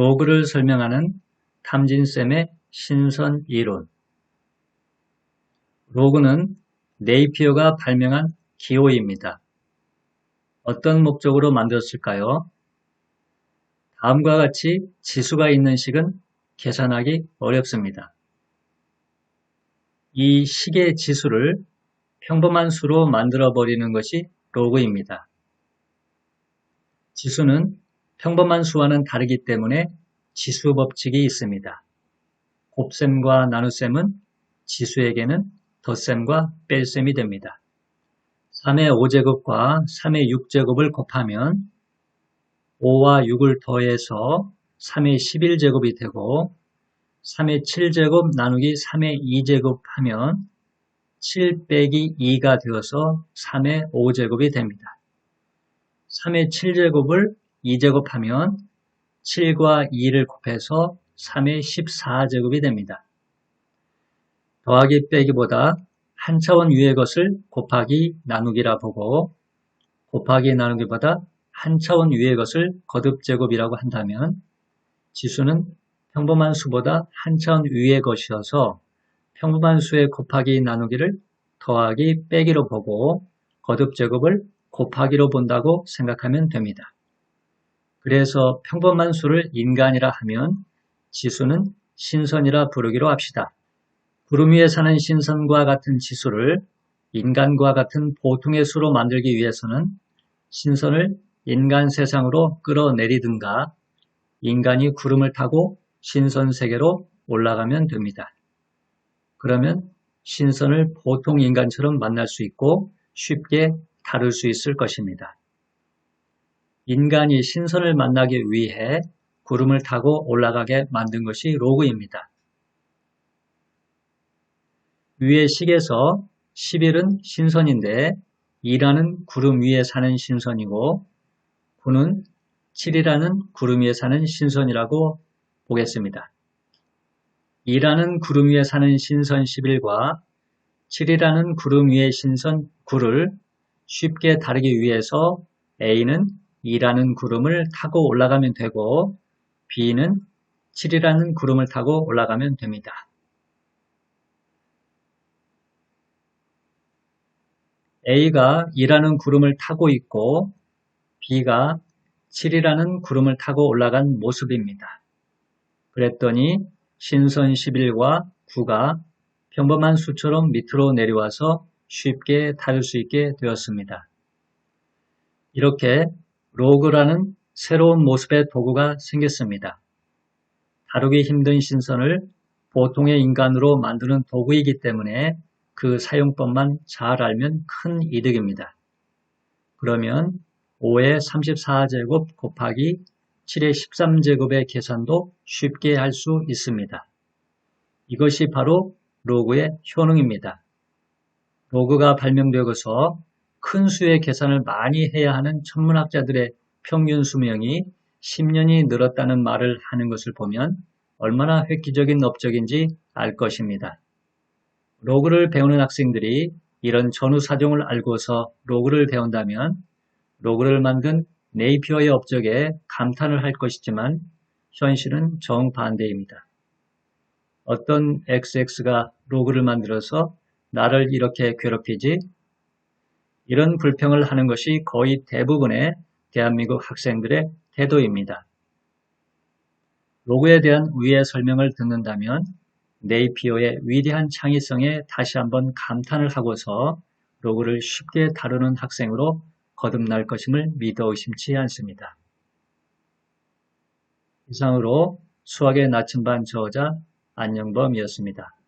로그를 설명하는 탐진쌤의 신선 이론. 로그는 네이피어가 발명한 기호입니다. 어떤 목적으로 만들었을까요? 다음과 같이 지수가 있는 식은 계산하기 어렵습니다. 이 식의 지수를 평범한 수로 만들어 버리는 것이 로그입니다. 지수는 평범한 수와는 다르기 때문에 지수 법칙이 있습니다. 곱셈과 나눗셈은 지수에게는 덧셈과 뺄셈이 됩니다. 3의 5제곱과 3의 6제곱을 곱하면 5와 6을 더해서 3의 11제곱이 되고 3의 7제곱 나누기 3의 2제곱 하면 7 빼기 2가 되어서 3의 5제곱이 됩니다. 3의 7제곱을 2제곱하면 7과 2를 곱해서 3의 14제곱이 됩니다. 더하기 빼기보다 한 차원 위의 것을 곱하기 나누기라 보고 곱하기 나누기보다 한 차원 위의 것을 거듭제곱이라고 한다면 지수는 평범한 수보다 한 차원 위의 것이어서 평범한 수의 곱하기 나누기를 더하기 빼기로 보고 거듭제곱을 곱하기로 본다고 생각하면 됩니다. 그래서 평범한 수를 인간이라 하면 지수는 신선이라 부르기로 합시다. 구름 위에 사는 신선과 같은 지수를 인간과 같은 보통의 수로 만들기 위해서는 신선을 인간 세상으로 끌어내리든가 인간이 구름을 타고 신선 세계로 올라가면 됩니다. 그러면 신선을 보통 인간처럼 만날 수 있고 쉽게 다룰 수 있을 것입니다. 인간이 신선을 만나기 위해 구름을 타고 올라가게 만든 것이 로그입니다. 위의 식에서 11은 신선인데 2라는 구름 위에 사는 신선이고 9는 7이라는 구름 위에 사는 신선이라고 보겠습니다. 2라는 구름 위에 사는 신선 11과 7이라는 구름 위의 신선 9를 쉽게 다루기 위해서 A는 2라는 구름을 타고 올라가면 되고 B는 7이라는 구름을 타고 올라가면 됩니다. A가 2라는 구름을 타고 있고 B가 7이라는 구름을 타고 올라간 모습입니다. 그랬더니 신선 11과 9가 평범한 수처럼 밑으로 내려와서 쉽게 다룰 수 있게 되었습니다. 이렇게 로그라는 새로운 모습의 도구가 생겼습니다. 다루기 힘든 신선을 보통의 인간으로 만드는 도구이기 때문에 그 사용법만 잘 알면 큰 이득입니다. 그러면 5의 34제곱 곱하기 7의 13제곱의 계산도 쉽게 할 수 있습니다. 이것이 바로 로그의 효능입니다. 로그가 발명되어서 큰 수의 계산을 많이 해야 하는 천문학자들의 평균 수명이 10년이 늘었다는 말을 하는 것을 보면 얼마나 획기적인 업적인지 알 것입니다. 로그를 배우는 학생들이 이런 전후 사정을 알고서 로그를 배운다면 로그를 만든 네이피어의 업적에 감탄을 할 것이지만 현실은 정반대입니다. 어떤 XX가 로그를 만들어서 나를 이렇게 괴롭히지? 이런 불평을 하는 것이 거의 대부분의 대한민국 학생들의 태도입니다. 로그에 대한 위의 설명을 듣는다면 네이피어의 위대한 창의성에 다시 한번 감탄을 하고서 로그를 쉽게 다루는 학생으로 거듭날 것임을 믿어 의심치 않습니다. 이상으로 수학의 나침반 저자 안영범이었습니다.